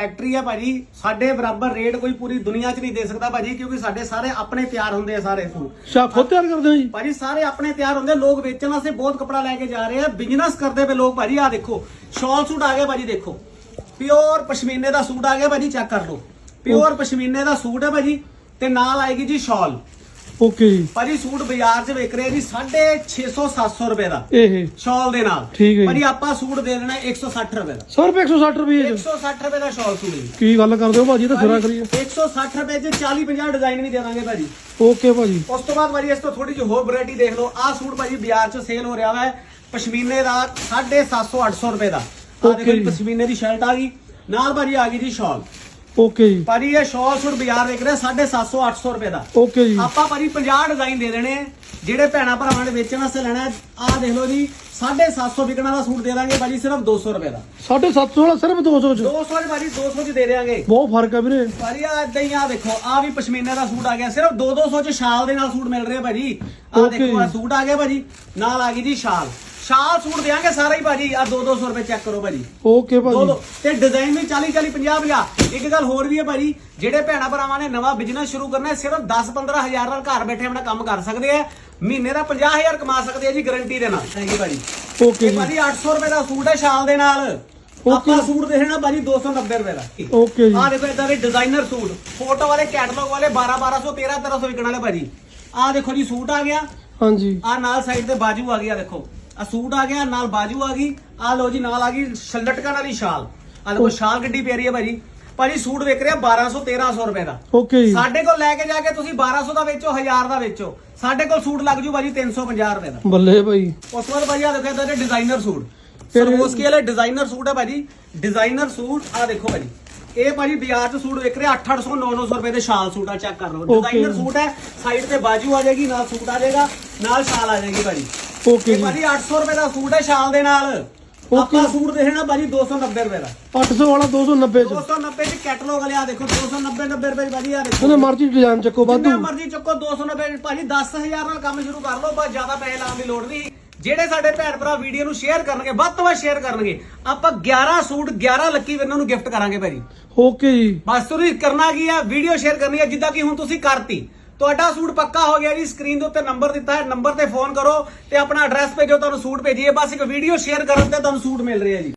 Factory ਹੈ ਭਾਜੀ। ਸਾਡੇ ਬਰਾਬਰ ਰੇਟ ਕੋਈ ਪੂਰੀ ਦੁਨੀਆ 'ਚ ਨਹੀਂ ਦੇ ਸਕਦਾ ਭਾਜੀ ਕਿਉਂਕਿ ਸਾਡੇ ਸਾਰੇ ਆਪਣੇ ਤਿਆਰ ਹੁੰਦੇ ਆ ਸਾਰੇ ਸੂਟ ਅੱਛਾ ਖੁਦ ਤਿਆਰ ਕਰਦੇ ਹੋ ਜੀ? ਭਾਜੀ ਸਾਰੇ ਆਪਣੇ ਤਿਆਰ ਹੁੰਦੇ ਲੋਕ ਵੇਚਣ ਵਾਸਤੇ ਬਹੁਤ ਕਪੜਾ ਲੈ ਕੇ ਜਾ ਰਹੇ ਆ। ਬਿਜ਼ਨਸ ਕਰਦੇ ਪਏ ਲੋਕ ਭਾਜੀ ਆ ਦੇਖੋ। ਸ਼ਾਲ ਸੂਟ ਆ ਗਏ ਭਾਜੀ ਦੇਖੋ। ਪਿਓਰ ਪਸ਼ਮੀਨੇ ਦਾ ਸੂਟ ਆ ਗਿਆ ਭਾਜੀ ਚੈੱਕ ਕਰ ਲਓ। ਪਿਓਰ ਪਸ਼ਮੀਨੇ ਦਾ ਸੂਟ ਹੈ ਭਾਜੀ ਤੇ ਨਾਲ ਆਏਗੀ ਜੀ ਸ਼ਾਲ। ਓਕੇ ਜੀ। ਭਾਜੀ ਸੂਟ ਬਾਜ਼ਾਰ 'ਚ ਵਿਕ ਰਿਹਾ ਜੀ 650 700 ਰੁਪਏ ਦਾ। ਇਹ। ਸ਼ਾਲ ਦੇ ਨਾਲ। ਠੀਕ ਹੈ ਜੀ। ਭਾਜੀ ਆਪਾਂ ਸੂਟ ਦੇ ਦੇਣਾ 160 ਰੁਪਏ ਦਾ। 100 ਰੁਪਏ 160 ਰੁਪਏ ਚ? 160 ਰੁਪਏ ਦਾ ਸ਼ਾਲ ਸੂਟ ਜੀ। ਕੀ ਗੱਲ ਕਰਦੇ ਹੋ ਭਾਜੀ ਇਹ ਤਾਂ ਸਿਰਾ ਕਰੀਏ। 160 ਰੁਪਏ 'ਚ 40 50 ਡਿਜ਼ਾਈਨ ਵੀ ਦੇ ਦਾਂਗੇ ਭਾਜੀ। ਓਕੇ ਭਾਜੀ। ਉਸ ਤੋਂ ਬਾਅਦ ਭਾਜੀ ਇਸ ਤੋਂ ਥੋੜੀ ਜਿਹੀ ਹੋਰ ਵੈਰਾਈਟੀ ਦੇਖ ਲਓ। ਆਹ ਸੂਟ ਭਾਜੀ ਬਾਜ਼ਾਰ 'ਚ ਸੇਲ ਹੋ ਰਿਹਾ ਵਾ ਪਸ਼ਮੀਨੇ ਦਾ 750 800 ਰੁਪਏ ਦਾ। ਆਹ ਦੇਖੋ Okay ਜੀ ਜੀ। ਪਸ਼ਮੀਨੇ ਦੀ ਸ਼ਰਟ ਆ ਗਈ। ਨਾਲ ਭਾਜੀ ਆ ਗਈ ਜੀ ਸ਼ਾਲ। ਓਕੇ ਜੀ। ਭਾਜੀ ਇਹ ਸ਼ਾਲ ਸੂਟ ਬਾਜ਼ਾਰ ਵਿਕ ਰਿਹਾ 750 800 ਰੁਪਏ ਦਾ। ਓਕੇ ਜੀ। ਆਪਾਂ ਭਾਜੀ 50 ਡਿਜ਼ਾਈਨ ਦੇ ਦੇਣੇ ਆ। ਜਿਹੜੇ ਭੈਣਾ ਭਰਾਵਾਂ ਨੇ ਵੇਚਣ ਵਾਸਤੇ ਲੈਣਾ ਆਹ ਦੇਖ ਲਓ ਜੀ 750 ਵਿਕਣ ਵਾਲਾ ਸੂਟ ਦੇ ਦਾਂਗੇ ਭਾਜੀ ਸਿਰਫ 200 ਰੁਪਏ ਦਾ। 750 ਵਾਲਾ ਸਿਰਫ 200 ਚ? 200 ਚ ਭਾਜੀ 200 ਚ ਦੇ ਦੇਾਂਗੇ ਬਹੁਤ ਫ਼ਰਕ ਹੈ ਵੀਰੇ। ਭਾਜੀ ਆ ਇਦਾਂ ਹੀ ਆ ਦੇਖੋ ਆ ਵੀ ਪਸ਼ਮੀਨੇ ਦਾ ਸੂਟ ਆ ਗਿਆ ਸਿਰਫ 2-200 ਚ ਸ਼ਾਲ ਦੇ ਨਾਲ ਸੂਟ ਮਿਲ ਰਿਹਾ ਭਾਜੀ। ਆ ਦੇਖੋ ਆ। ਸੂਟ ਆ ਗਿਆ ਭਾਜੀ ਨਾਲ ਆ ਗਈ ਜੀ ਸ਼ਾਲ ਸ਼ਾਲ ਸੂਟ ਦੇਾਂਗੇ ਸਾਰਾ ਹੀ ਭਾਜੀ। ਆ 2-200 ਰੁਪਏ ਚੈੱਕ ਕਰੋ ਭਾਜੀ। ਓਕੇ ਦੋ ਭਾਜੀ। ਦੋ ਤੇ ਡਿਜ਼ਾਈਨ ਵੀ 40 40 50 50 ਇੱਕ ਗੱਲ ਹੋਰ ਵੀ ਹੈ ਭਾਜੀ ਜਿਹੜੇ ਭੈਣਾ ਭਰਾਵਾਂ ਨੇ ਨਵਾਂ ਬਿਜ਼ਨਸ ਸ਼ੁਰੂ ਕਰਨਾ ਹੈ ਸਿਰਫ 10 15 ਹਜ਼ਾਰ ਨਾਲ ਘਰ ਬੈਠੇ ਆਪਣਾ ਕੰਮ ਕਰ ਸਕਦੇ ਆ। ਮਹੀਨੇ ਦਾ 50 ਹਜ਼ਾਰ ਕਮਾ ਸਕਦੇ ਆ ਜੀ ਗਾਰੰਟੀ ਦੇ ਨਾਲ। ਹੈਗੀ ਭਾਜੀ। ਓਕੇ ਇਹ ਜੀ। ਭਾਜੀ 800 ਰੁਪਏ ਦਾ ਸੂਟ ਹੈ ਸ਼ਾਲ ਦੇ ਨਾਲ। ਆਪਾਂ ਸੂਟ ਦੇਖਣਾ ਭਾਜੀ 290 ਰੁਪਏ ਦਾ। ਓਕੇ ਜੀ। ਆ ਦੇਖੋ ਇਦਾਂ ਦੇ ਡਿਜ਼ਾਈਨਰ ਸੂਟ। ਫੋਟੋ ਵਾਲੇ ਕੈਟਲੌਗ ਵਾਲੇ 12 1200 13 1300 ਵਿਕਣ ਵਾਲੇ ਭਾਜੀ। ਆ ਦੇਖੋ ਜੀ ਸੂਟ ਆ ਗਿਆ। ਹਾਂਜੀ। ਆ ਨਾਲ ਸਾਈਡ ਤੇ ਬਾਜੂ ਆ ਗਿਆ ਦੇਖੋ। ਆ ਸੂਟ ਆ ਗਿਆ ਨਾਲ ਬਾਜੂ ਆ ਗਈ ਆ ਲੋ ਜੀ ਨਾਲ ਆ ਗਈ ਛਲਟਕਣ ਵਾਲੀ ਸ਼ਾਲ। ਆ ਦੇਖੋ ਸ਼ਾਲ ਗੱਡੀ ਪਿਆਰੀ ਹੈ ਭਾਜੀ। ਭਾਜੀ ਸੂਟ ਵਿਕ ਰਿਹਾ 1200 1300 ਰੁਪਏ ਦਾ। ਓਕੇ ਜੀ। ਸਾਡੇ ਕੋਲ ਲੈ ਕੇ ਜਾ ਕੇ ਤੁਸੀਂ 1200 ਦਾ ਵੇਚੋ 1000 ਦਾ ਵੇਚੋ। ਸਾਡੇ ਕੋਲ ਸੂਟ ਲੱਗ ਜੂ ਭਾਜੀ 350 ਰੁਪਏ ਦਾ। ਬੱਲੇ ਭਾਈ। ਉਸ ਤੋਂ ਬਾਅਦ ਭਾਜੀ ਆ ਦੇਖੋ ਦੇ ਡਿਜ਼ਾਈਨਰ ਸੂਟ। ਫਿਰ- ਸਰਵੋਸਕੀ ਵਾਲੇ ਡਿਜ਼ਾਈਨਰ ਸੂਟ ਹੈ ਭਾਜੀ। ਡਿਜ਼ਾਈਨਰ ਸੂਟ ਆ ਦੇਖੋ ਭਾਜੀ। ਇਹ ਭਾਜੀ ਬਾਜ਼ਾਰ 'ਚ ਸੂਟ ਵਿਕ ਰਿਹਾ 800 900 ਰੁਪਏ ਦੇ ਸ਼ਾਲ ਸੂਟ ਆ ਚੈੱਕ ਕਰ ਲਓ. ਡਿਜ਼ਾਈਨਰ ਸੂਟ ਹੈ ਸਾਈਡ ਤੇ ਬਾਜੂ ਆ ਜਾਏਗੀ ਨਾਲ ਸੂਟ ਆ ਜਾਏਗਾ ਨਾਲ ਸ਼ਾਲ ਆ ਜਾਏਗੀ ਭਾਜੀ। ਓਕੇ ਜੀ। ਭਾਜੀ 800 ਰੁਪਏ ਦਾ ਸੂਟ ਹੈ ਸ਼ਾਲ ਦੇ ਨਾਲ। ਆਪਾਂ ਸੂਟ ਦੇਖਣਾ ਭਾਜੀ 290 ਰੁਪਏ ਦਾ। 800 ਵਾਲਾ 290 ਚ। 290 ਚ ਕੈਟਲੌਗ ਵਾਲੇ ਆ ਦੇਖੋ 290 90 ਰੁਪਏ ਭਾਜੀ ਆ ਦੇਖੋ। ਮਰਜ਼ੀ ਡਿਜ਼ਾਈਨ ਚੱਕੋ ਜਿੰਨਾ ਵਾਧੂ ਮਰਜ਼ੀ ਚੱਕੋ 290 ਚ। ਭਾਜੀ 10000 ਨਾਲ ਕੰਮ ਸ਼ੁਰੂ ਕਰ ਲਓ ਬਸ ਜ਼ਿਆਦਾ ਪੈਸੇ ਲਾਉਣ ਦੀ ਲੋੜ ਨਹੀਂ। ਜਿਹੜੇ ਸਾਡੇ ਭੈਣ ਭਰਾ ਵੀਡੀਓ ਨੂੰ ਸ਼ੇਅਰ ਕਰਨਗੇ ਵੱਧ ਤੋਂ ਵੱਧ ਸ਼ੇਅਰ ਕਰਨਗੇ। ਆਪਾਂ 11 ਸੂਟ 11 ਲੱਕੀ ਵਿਨਰ ਨੂੰ ਗਿਫਟ ਕਰਾਂਗੇ ਭਾਜੀ। ਓਕੇ ਜੀ। ਬਸ ਤੁਸੀਂ ਕਰਨਾ ਕੀ ਹੈ ਵੀਡੀਓ ਸ਼ੇਅਰ ਕਰਨੀ ਹੈ ਜਿੱਦਾਂ ਕਿ ਹੁਣ ਤੁਸੀਂ ਕਰਤੀ। ਤੁਹਾਡਾ ਸੂਟ ਪੱਕਾ ਹੋ ਗਿਆ ਜੀ ਸਕਰੀਨ ਦੇ ਉੱਤੇ ਨੰਬਰ ਦਿੱਤਾ ਹੈ ਨੰਬਰ ਤੇ ਫੋਨ ਕਰੋ ਤੇ ਆਪਣਾ ਐਡਰੈਸ ਭੇਜੋ, ਤੁਹਾਨੂੰ ਸੂਟ ਭੇਜੀਏ। ਬਸ ਇੱਕ ਵੀਡੀਓ ਸ਼ੇਅਰ ਕਰਨ ਤੇ ਤੁਹਾਨੂੰ ਸੂਟ ਮਿਲ ਰਿਹਾ ਜੀ।